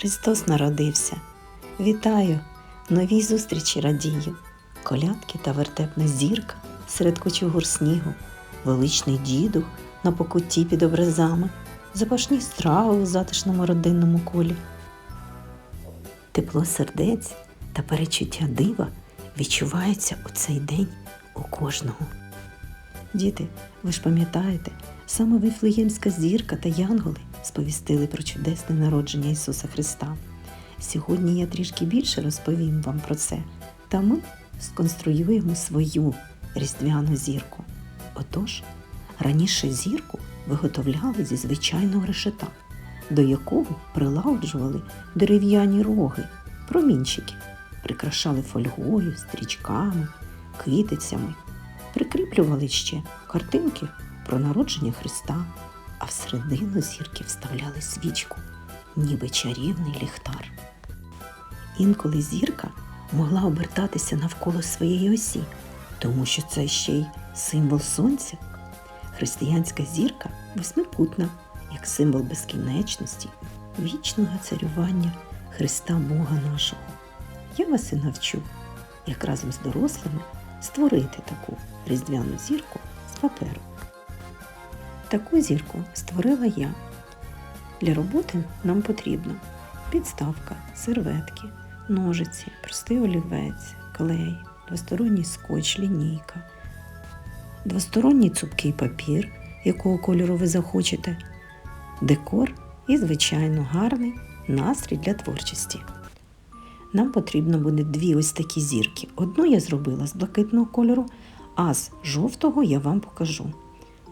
Христос народився. Вітаю! Новій зустрічі радію. Колядки та вертепна зірка серед кучугур снігу, величний дідух на покутті під образами, запашні страви у затишному родинному колі. Тепло сердець та перечуття дива відчувається у цей день у кожного. Діти, ви ж пам'ятаєте, саме Вифлеємська зірка та янголи сповістили про чудесне народження Ісуса Христа. Сьогодні я трішки більше розповім вам про це, та ми сконструюємо свою різдвяну зірку. Отож, раніше зірку виготовляли зі звичайного решета, до якого прилагоджували дерев'яні роги, промінчики, прикрашали фольгою, стрічками, китицями, прикріплювали ще картинки про народження Христа, а всередину зірки вставляли свічку, ніби чарівний ліхтар. Інколи зірка могла обертатися навколо своєї осі, тому що це ще й символ сонця. Християнська зірка восьмикутна, як символ безкінечності, вічного царювання Христа Бога нашого. Я вас і навчу, як разом з дорослими створити таку різдвяну зірку з паперу. Таку зірку створила я. Для роботи нам потрібно підставка, серветки, ножиці, простий олівець, клей, двосторонній скотч, лінійка, двосторонній цупкий папір, якого кольору ви захочете, декор і, звичайно, гарний настрій для творчості. Нам потрібно буде дві ось такі зірки. Одну я зробила з блакитного кольору, а з жовтого я вам покажу.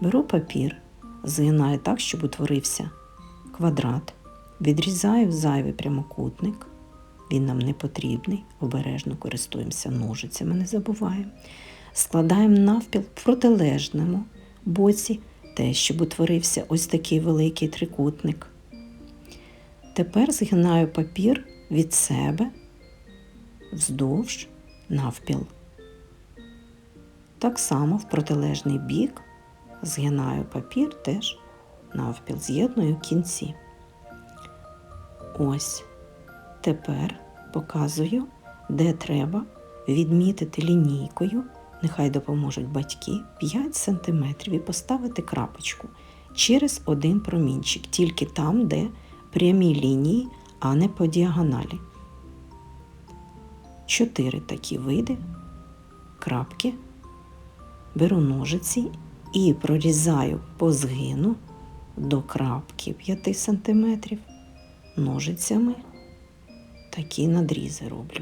Беру папір, згинаю так, щоб утворився квадрат, відрізаю зайвий прямокутник. Він нам не потрібний, обережно користуємося ножицями, не забуваємо. Складаємо навпіл в протилежному боці, те, щоб утворився ось такий великий трикутник. Тепер згинаю папір від себе вздовж навпіл. Так само в протилежний бік згинаю папір теж навпіл, з'єдную кінці. Ось. Тепер показую, де треба відмітити лінійкою, нехай допоможуть батьки 5 см і поставити крапочку через один промінчик, тільки там, де прямі лінії, а не по діагоналі. Чотири такі види крапки. Беру ножиці і прорізаю по згину до крапки 5 см ножицями. Такі надрізи роблю.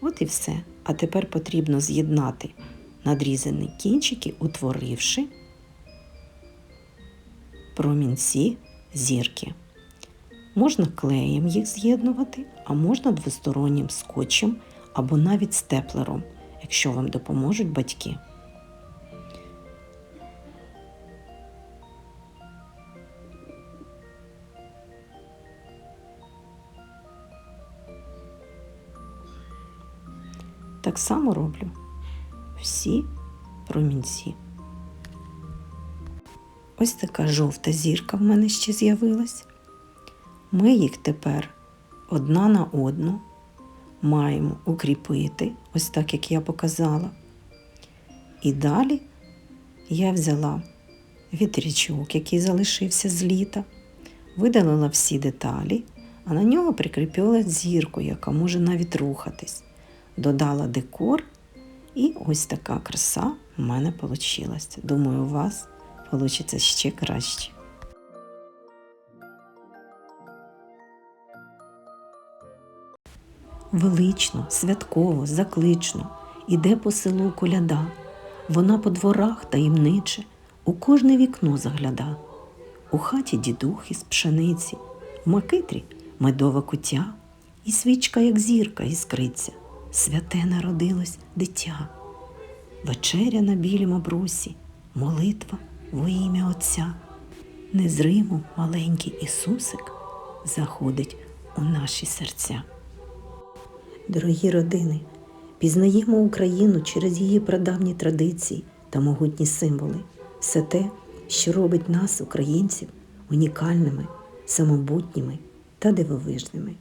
От і все. А тепер потрібно з'єднати надрізані кінчики, утворивши промінці зірки. Можна клеєм їх з'єднувати, а можна двостороннім скотчем або навіть степлером, якщо вам допоможуть батьки. Так само роблю всі промінці. Ось така жовта зірка в мене ще з'явилась. Ми їх тепер одна на одну маємо укріпити, ось так як я показала. І далі я взяла вітрячок, який залишився з літа, видалила всі деталі, а на нього прикріпила зірку, яка може навіть рухатись. Додала декор, і ось така краса в мене вийшла. Думаю, у вас вийде ще краще. Велично, святково, заклично іде по селу коляда. Вона по дворах таємниче, у кожне вікно загляда. У хаті дідух із пшениці, в макитрі медова кутя, і свічка, як зірка, іскриться. Святе народилось дитя. Вечеря на білім обрусі, молитва во ім'я Отця. Незримо маленький Ісусик заходить у наші серця. Дорогі родини, пізнаємо Україну через її прадавні традиції та могутні символи, все те, що робить нас, українців, унікальними, самобутніми та дивовижними.